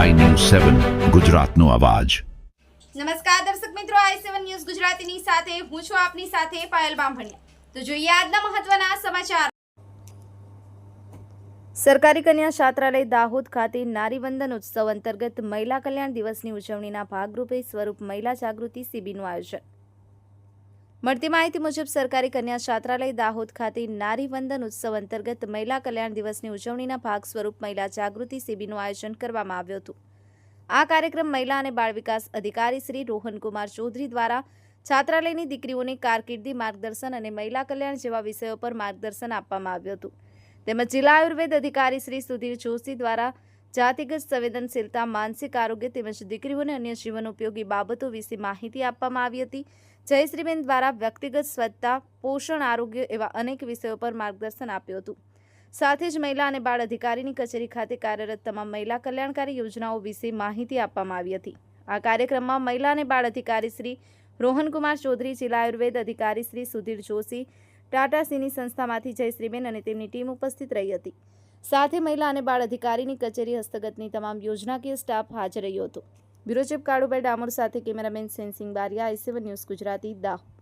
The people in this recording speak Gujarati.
સેવન ગુજરાતનો અવાજ. નમસ્કાર દર્શક મિત્રો આઈ સેવન ન્યૂઝ ગુજરાતીની સાથે હું છું આપની સાથે પાયલ બામભણિયા. તો જોઈએ આજના મહત્વના સમાચાર. સરકારી કન્યા છાત્રાલય દાહોદ ખાતે નારીવંદન ઉત્સવ અંતર્ગત મહિલા કલ્યાણ દિવસની ઉજવણીના ભાગરૂપે સ્વરૂપ મહિલા જાગૃતિ શિબિરનું આયોજન. મળતી માહિતી મુજબ, સરકારી કન્યા છાત્રાલય દાહોદ ખાતે નારીવંદન ઉત્સવ અંતર્ગત મહિલા કલ્યાણ દિવસની ઉજવણીના ભાગ સ્વરૂપ મહિલા જાગૃતિ શિબિરનું આયોજન કરવામાં આવ્યું હતું. આ કાર્યક્રમ મહિલા અને બાળ વિકાસ અધિકારી શ્રી રોહનકુમાર ચૌધરી દ્વારા છાત્રાલયની દીકરીઓની કારકિર્દી માર્ગદર્શન અને મહિલા કલ્યાણ જેવા વિષયો પર માર્ગદર્શન આપવામાં આવ્યું હતું. તેમજ જિલ્લા આયુર્વેદ અધિકારી શ્રી સુધીર જોશી દ્વારા જાતિગત સંવેદનશીલતા, માનસિક આરોગ્ય તેમજ દીકરીઓને અન્ય જીવન ઉપયોગી બાબતો વિશે માહિતી આપવામાં આવી હતી. જયશ્રીબેન દ્વારા વ્યક્તિગત સ્વચ્છતા, પોષણ આરોગ્ય એવા અનેક વિષયો પર માર્ગદર્શન આપ્યું હતું. સાથે જ મહિલા અને બાળ અધિકારીની કચેરી ખાતે કાર્યરત તમામ મહિલા કલ્યાણકારી યોજનાઓ વિશે માહિતી આપવામાં આવી હતી. આ કાર્યક્રમમાં મહિલા અને બાળ અધિકારી શ્રી રોહનકુમાર ચૌધરી, જિલ્લા આયુર્વેદ અધિકારી શ્રી સુધીર જોશી, ટાટા સિની સંસ્થામાંથી જયશ્રીબેન અને તેમની ટીમ ઉપસ્થિત રહી હતી. સાથે મહિલા અને બાળ અધિકારીની કચેરી હસ્તગતની તમામ યોજનાકીય સ્ટાફ હાજર રહ્યો હતો. બ્યુરો કાળુભાઈ ડામોર સાથે cameraman sensing Bariya, I news Gujarati, Dahod.